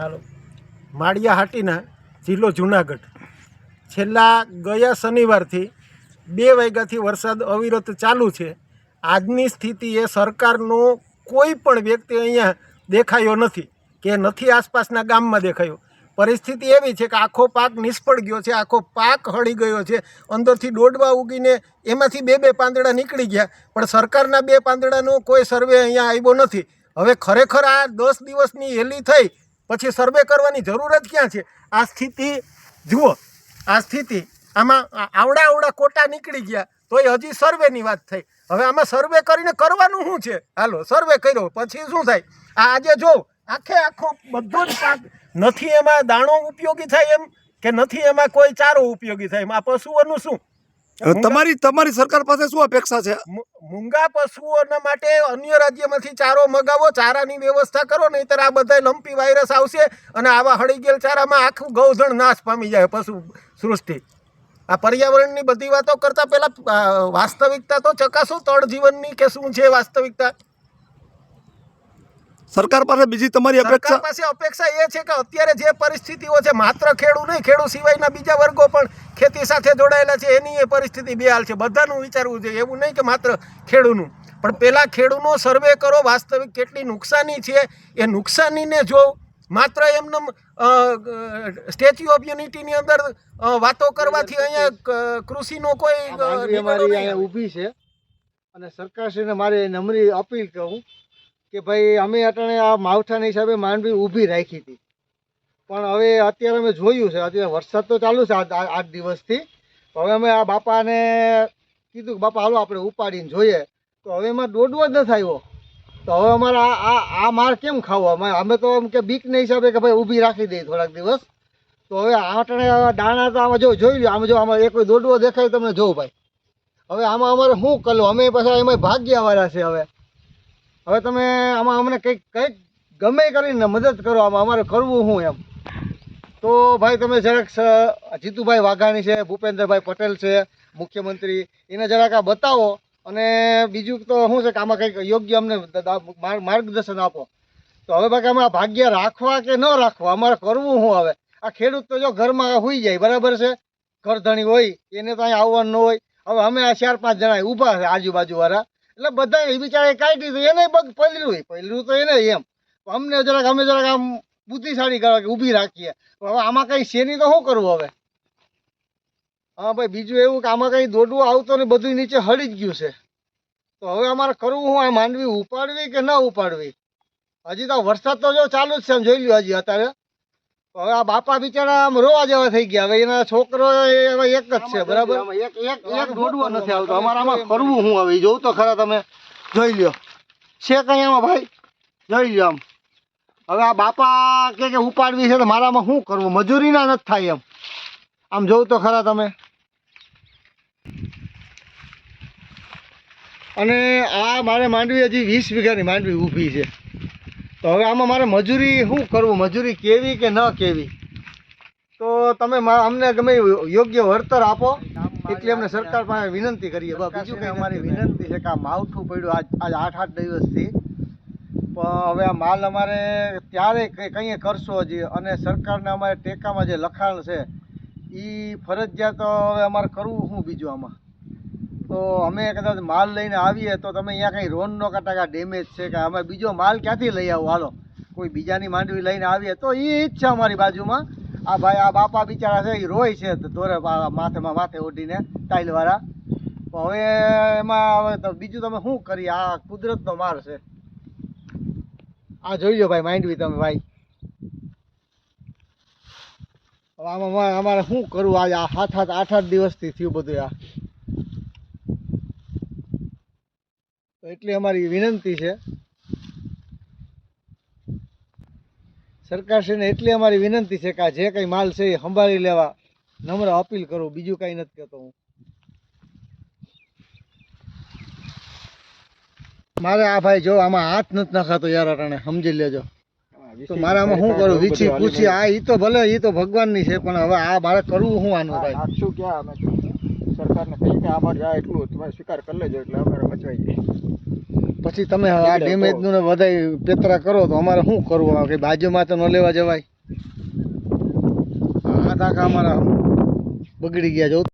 હાલો માળિયા હાટીના જિલ્લો જુનાગઢ. છેલ્લા ગયા શનિવારથી બે વાગ્યાથી વરસાદ અવિરત ચાલુ છે. આજની સ્થિતિએ સરકારનો કોઈ પણ વ્યક્તિ અહીંયા દેખાયો નથી કે નથી આસપાસના ગામમાં દેખાયો. પરિસ્થિતિ એવી છે કે આખો પાક નિષ્ફળ ગયો છે, આખો પાક હળી ગયો છે. અંદરથી દોડવા ઉગીને એમાંથી બે બે પાંદડા નીકળી ગયા, પણ સરકારના બે પાંદડાનો કોઈ સર્વે અહીંયા આવ્યો નથી. હવે ખરેખર આ દસ દિવસની હેલી થઈ પછી સર્વે કરવાની જરૂર જ ક્યાં છે? આ સ્થિતિ, જુઓ, આ સ્થિતિ, આમાં આવડા આવડા કોટા નીકળી ગયા, તોય હજી સર્વેની વાત થઈ. હવે આમાં સર્વે કરીને કરવાનું શું છે? હાલો, સર્વે કર્યો, પછી શું થાય? આ આજે જો આખે આખો બધો જ પાક નથી એમાં દાણો ઉપયોગી થાય એમ કે નથી એમાં કોઈ ચારો ઉપયોગી થાય એમ? આ પશુઓનું શું? તમારી તમારી સરકાર પાસે શું અપેક્ષા છે? મૂંગા પશુઓના માટે અન્ય રાજ્યમાંથી ચારો મગાવો ચારાની વ્યવસ્થા કરો નહીંતર આ બધા લંપી વાયરસ આવશે અને આવા હળી ગયેલ ચારામાં આખું ગૌધણ નાશ પામી જાય પશુ સૃષ્ટિ. આ પર્યાવરણની બધી વાતો કરતા પહેલા વાસ્તવિકતા તો ચકાસો તળ જીવનની કે શું છે વાસ્તવિકતા? સરકાર પાસે બીજી તમારી અપેક્ષા? પાસે અપેક્ષા એ છે કે અત્યારે જે પરિસ્થિતિઓ છે માત્ર ખેડૂ નહીં ખેડૂ સિવાયના બીજા વર્ગો પણ ખેતી સાથે જોડાયેલા છે એની એ પરિસ્થિતિ બેહાલ છે. બધાનું વિચારવું જોઈએ એવું નહીં કે માત્ર ખેડૂનું પણ પહેલાં ખેડૂનો સર્વે કરો વાસ્તવિક કેટલી નુકસાની છે એ નુકસાનીને જો માત્ર એમને સ્ટેચ્યુ ઓફ યુનિટીની અંદર વાતો કરવાથી અહીંયા કૃષિનો કોઈ અમારી. ઊભી છે અને સરકારશ્રીને મારે નમ્રી અપીલ કહું કે ભાઈ, અમે અટાણે આ માવઠાના હિસાબે માંડવી ઊભી રાખી હતી. પણ હવે અત્યારે અમે જોયું છે, અત્યારે વરસાદ તો ચાલુ છે આઠ દિવસથી. હવે અમે આ બાપાને કીધું કે, બાપા, હાલો આપણે ઉપાડીને જોઈએ. તો હવે એમાં દોડવો જ નથી આવ્યો. તો હવે અમારે આ આ આ માર કેમ ખાવો? અમે અમે તો એમ કે બીકને હિસાબે કે ભાઈ ઊભી રાખી દઈએ થોડાક દિવસ. તો હવે આટણે દાણા તો આમાં જો જોઈ લો આમાં જો આમાં એક દોડવો દેખાય તમને જોઉં ભાઈ. હવે આમાં અમારે શું કરવું? અમે પાછા એમાં ભાગ્યવાળા છે હવે. હવે તમે આમાં અમને કંઈક કંઈક ગમે કરીને મદદ કરો, આમાં અમારે કરવું હું એમ. તો ભાઈ તમે જરાક જીતુભાઈ વાઘાણી છે, ભૂપેન્દ્રભાઈ પટેલ છે, મુખ્યમંત્રી, એને જરાક આ બતાવો. અને બીજું તો શું છે કે આમાં કંઈક યોગ્ય અમને માર્ગદર્શન આપો. તો હવે બાકી અમે આ ભાગ્ય રાખવા કે ન રાખવા, અમારે કરવું શું હવે? આ ખેડૂત તો જો ઘરમાં હોઈ જાય, બરાબર છે? ઘરધણી હોય, એને તો અહીંયા આવવાનું ન હોય. હવે અમે આ ચાર પાંચ જણા ઊભા છે આજુબાજુ વાળા એટલે બધા એ બિચારા કાઢી દીધું. એને પગ પલર્યું પલર્યું તો એને એમ. અમને જરાક, અમે જરાક આમ બુદ્ધિશાળી કરવા કે ઊભી રાખીએ. હવે આમાં કંઈ શેની તો શું કરવું હવે? હા ભાઈ, બીજું એવું કે આમાં કંઈ દોડવું આવતો ને બધું નીચે હળી જ ગયું છે. તો હવે અમારે કરવું હું આ માંડવી ઉપાડવી કે ન ઉપાડવી? હજી તો વરસાદ તો જો ચાલુ જ છે એમ જોઈ લ્યો હજી અત્યારે. હવે આ બાપા બિચારા આમ રોવા જેવા થઈ ગયા. હવે એના છોકરો એ હવે એક જ છે બરાબર? એક એક એક દોડવો નથી આવતો. અમારામાં કરવું હું હવે? જોઉં તો ખરા તમે. જોઈ લ્યો. છે કઈ આમાં ભાઈ? જોઈ લ્યો આમ. હવે આ બાપા કે કે ઉપાડવી છે તો મારામાં શું કરવું? મજૂરીના નથી થાય એમ. આમ જોવું તો ખરા તમે. અને આ મારે માંડવી હજી વીસ વીઘાની માંડવી ઊભી છે. તો હવે આમાં મારે મજૂરી શું કરવું? મજૂરી કેવી કે ન કેવી? તો તમે અમને ગમે યોગ્ય વળતર આપો. એટલે અમને સરકાર પાસે વિનંતી કરીએ. બસ બીજું કંઈ અમારી વિનંતી છે કે આ માવઠું પડ્યું. આજ આજ આઠ આઠ દિવસથી. પણ હવે આ માલ અમારે ત્યારે કંઈ કરશો હજી? અને સરકારને અમારે ટેકામાં જે લખાણ છે એ ફરજિયાત હવે અમારે કરવું શું બીજું આમાં? તો અમે કદાચ માલ લઈને આવીએ તો તમે અહીંયા કંઈ રોન નો કાંટા ડેમેજ છે કે અમે બીજો માલ ક્યાંથી લઈ આવો? હાલો. કોઈ બીજાની માંડવી લઈને આવીએ તો એ જ છે અમારી બાજુમાં. આ ભાઈ, આ બાપા બિચારા છે એ રોય છે ધોરે માથેમાં માથે ઓઢીને ટાઇલવાળા હવે એમાં હવે બીજું તમે શું કરીએ? આ કુદરતનો માર છે. આ જોઈ લો ભાઈ માંડવી તમે ભાઈ. હવે આમાં અમારે શું કરવું? આજે આ સાત સાત આઠ આઠ દિવસથી થયું બધું આ. એટલી અમારી વિનંતી છે. સરકારશ્રીને એટલી અમારી વિનંતી છે કે આ જે કંઈ માલ છે એ સંભાળી લેવા. નમ્ર અપીલ કરું બીજું કાંઈ નથી કહેતો હું. મારે આ ભાઈ જો આમાં હાથ નથી નાખાતો યાર અટાણે સમજી લેજો. તો મારે શું કરું? વીછી પૂછી આ ઈ તો ભલે ઈ તો ભગવાનની છે પણ હવે આ મારે કરવું શું આનું ભાઈ? શું ક્યાં? અમે સરકારને કહીએ કે અમારે જાય એટલું તમારે સ્વીકાર કરી લેજો એટલે અમારે બચવાઈ જાય. પછી તમે આ ડેમેજનું બધા પેતરા કરો તો અમારે શું કરવું? આવે બાજુમાં તો ન લેવા જવાય. આ ટાંકા અમારા બગડી ગયા જો